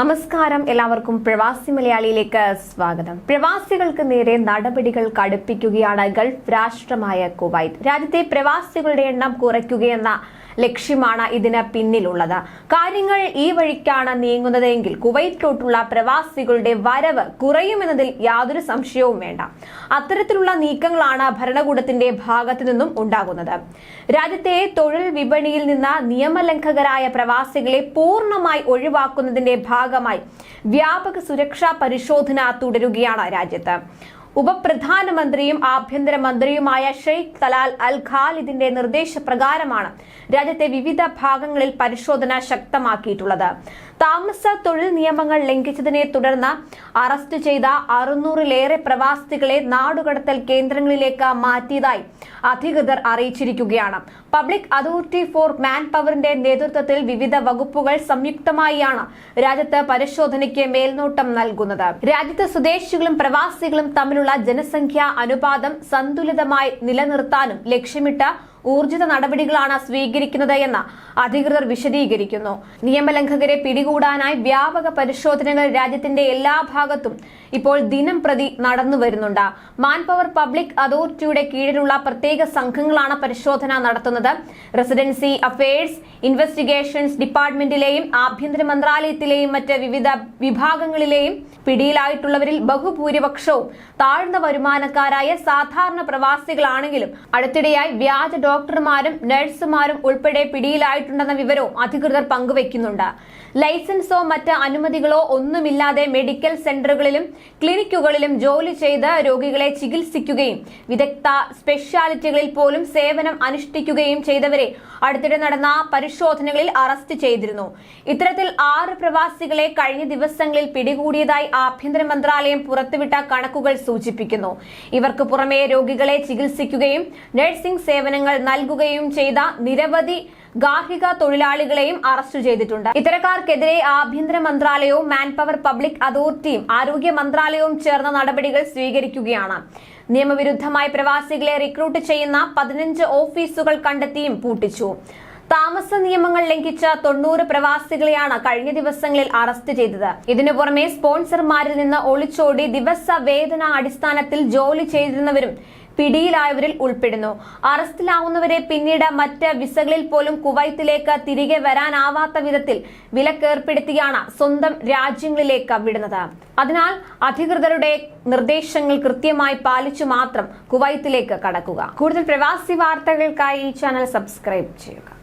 നമസ്കാരം. എല്ലാവർക്കും പ്രവാസി മലയാളിയിലേക്ക് സ്വാഗതം. പ്രവാസികൾക്ക് നേരെ നടപടികൾ കടുപ്പിക്കുകയാണ് ഗൾഫ് രാഷ്ട്രമായ കുവൈറ്റ്. രാജ്യത്തെ പ്രവാസികളുടെ എണ്ണം കുറയ്ക്കുകയെന്ന ലക്ഷ്യമാണ് ഇതിന് പിന്നിലുള്ളത്. കാര്യങ്ങൾ ഈ വഴിക്കാണ് നീങ്ങുന്നതെങ്കിൽ കുവൈറ്റിലോട്ടുള്ള പ്രവാസികളുടെ വരവ് കുറയുമെന്നതിൽ യാതൊരു സംശയവും വേണ്ട. അത്തരത്തിലുള്ള നീക്കങ്ങളാണ് ഭരണകൂടത്തിന്റെ ഭാഗത്തു നിന്നും ഉണ്ടാകുന്നത്. രാജ്യത്തെ തൊഴിൽ വിപണിയിൽ നിന്ന് നിയമലംഘകരായ പ്രവാസികളെ പൂർണമായി ഒഴിവാക്കുന്നതിന്റെ ഭാഗമായി വ്യാപക സുരക്ഷാ പരിശോധന തുടരുകയാണ് രാജ്യത്ത്. ഉപപ്രധാനമന്ത്രിയും ആഭ്യന്തരമന്ത്രിയുമായ ഷെയ്ഖ് തലാൽ അൽ ഖാലിദിന്റെ നിർദ്ദേശപ്രകാരമാണ് രാജ്യത്തെ വിവിധ ഭാഗങ്ങളിൽ പരിശോധന ശക്തമാക്കിയിട്ടുള്ളത്. താമസ തൊഴിൽ നിയമങ്ങൾ ലംഘിച്ചതിനെ തുടർന്ന് അറസ്റ്റ് ചെയ്ത അറുന്നൂറിലേറെ പ്രവാസികളെ നാടുകടത്തൽ കേന്ദ്രങ്ങളിലേക്ക് മാറ്റിയതായി അധികൃതർ അറിയിച്ചിരിക്കുകയാണ്. പബ്ലിക് അതോറിറ്റി ഫോർ മാൻ പവറിന്റെ നേതൃത്വത്തിൽ വിവിധ വകുപ്പുകൾ സംയുക്തമായാണ് രാജ്യത്ത് പരിശോധനയ്ക്ക് മേൽനോട്ടം നൽകുന്നത്. രാജ്യത്ത് സ്വദേശികളും പ്രവാസികളും തമ്മിലുള്ള ജനസംഖ്യാ അനുപാതം സന്തുലിതമായി നിലനിർത്താനും ലക്ഷ്യമിട്ട് ഊർജിത നടപടികളാണ് സ്വീകരിക്കുന്നത് എന്ന് അധികൃതർ വിശദീകരിക്കുന്നു. നിയമലംഘകരെ പിടികൂടാനായി വ്യാപക പരിശോധനകൾ രാജ്യത്തിന്റെ എല്ലാ ഭാഗത്തും ഇപ്പോൾ ദിനം പ്രതി നടന്നു വരുന്നുണ്ട്. മാൻപവർ പബ്ലിക് അതോറിറ്റിയുടെ കീഴിലുള്ള പ്രത്യേക സംഘങ്ങളാണ് പരിശോധന നടത്തുന്നത്. റെസിഡൻസി അഫയേഴ്സ് ഇൻവെസ്റ്റിഗേഷൻസ് ഡിപ്പാർട്ട്മെന്റിലെയും ആഭ്യന്തര മന്ത്രാലയത്തിലെയും മറ്റ് വിവിധ വിഭാഗങ്ങളിലെയും പിടിയിലായിട്ടുള്ളവരിൽ ബഹുഭൂരിപക്ഷവും താഴ്ന്ന വരുമാനക്കാരായ സാധാരണ പ്രവാസികളാണെങ്കിലും അടുത്തിടെയായി വ്യാജ ഡോക്ടർമാരും നഴ്സുമാരും ഉൾപ്പെടെ പിടിയിലായിട്ടുണ്ടെന്ന വിവരവും അധികൃതർ പങ്കുവയ്ക്കുന്നുണ്ട്. ലൈസൻസോ മറ്റ് അനുമതികളോ ഒന്നുമില്ലാതെ മെഡിക്കൽ സെന്ററുകളിലും ക്ലിനിക്കുകളിലും ജോലി ചെയ്ത് രോഗികളെ ചികിത്സിക്കുകയും വിദഗ്ധ സ്പെഷ്യാലിറ്റികളിൽ പോലും സേവനം അനുഷ്ഠിക്കുകയും ചെയ്തവരെ അടുത്തിടെ നടന്ന പരിശോധനകളിൽ അറസ്റ്റ് ചെയ്തിരുന്നു. ഇത്തരത്തിൽ ആറ് പ്രവാസികളെ കഴിഞ്ഞ ദിവസങ്ങളിൽ പിടികൂടിയതായി ആഭ്യന്തര മന്ത്രാലയം പുറത്തുവിട്ട കണക്കുകൾ സൂചിപ്പിക്കുന്നു. ഇവർക്ക് പുറമെ രോഗികളെ ചികിത്സിക്കുകയും നഴ്സിംഗ് സേവനങ്ങൾ നൽകുകയും ചെയ്ത നിരവധി ഗാർഹിക തൊഴിലാളികളെയും അറസ്റ്റ് ചെയ്തിട്ടുണ്ട്. ഇത്തരക്കാർക്കെതിരെ ആഭ്യന്തര മന്ത്രാലയവും മാൻപവർ പബ്ലിക് അതോറിറ്റിയും ആരോഗ്യ മന്ത്രാലയവും ചേർന്ന നടപടികൾ സ്വീകരിക്കുകയാണ്. നിയമവിരുദ്ധമായി പ്രവാസികളെ റിക്രൂട്ട് ചെയ്യുന്ന പതിനഞ്ച് ഓഫീസുകൾ കണ്ടെത്തിയും പൂട്ടിച്ചു. താമസ നിയമങ്ങൾ ലംഘിച്ച തൊണ്ണൂറ് പ്രവാസികളെയാണ് കഴിഞ്ഞ ദിവസങ്ങളിൽ അറസ്റ്റ് ചെയ്തത്. ഇതിനു പുറമെ സ്പോൺസർമാരിൽ നിന്ന് ഒളിച്ചോടി ദിവസ വേതന അടിസ്ഥാനത്തിൽ ജോലി ചെയ്തിരുന്നവരും പിടിയിലായവരിൽ ഉൾപ്പെടുന്നു. അറസ്റ്റിലാവുന്നവരെ പിന്നീട് മറ്റ് വിസകളിൽ പോലും കുവൈത്തിലേക്ക് തിരികെ വരാനാവാത്ത വിധത്തിൽ വിലക്കേർപ്പെടുത്തിയാണ് സ്വന്തം രാജ്യങ്ങളിലേക്ക് വിടുന്നത്. അതിനാൽ അധികൃതരുടെ നിർദ്ദേശങ്ങൾ കൃത്യമായി പാലിച്ചു മാത്രം കുവൈത്തിലേക്ക് കടക്കുക. കൂടുതൽ പ്രവാസി വാർത്തകൾക്കായി ഈ ചാനൽ സബ്സ്ക്രൈബ് ചെയ്യുക.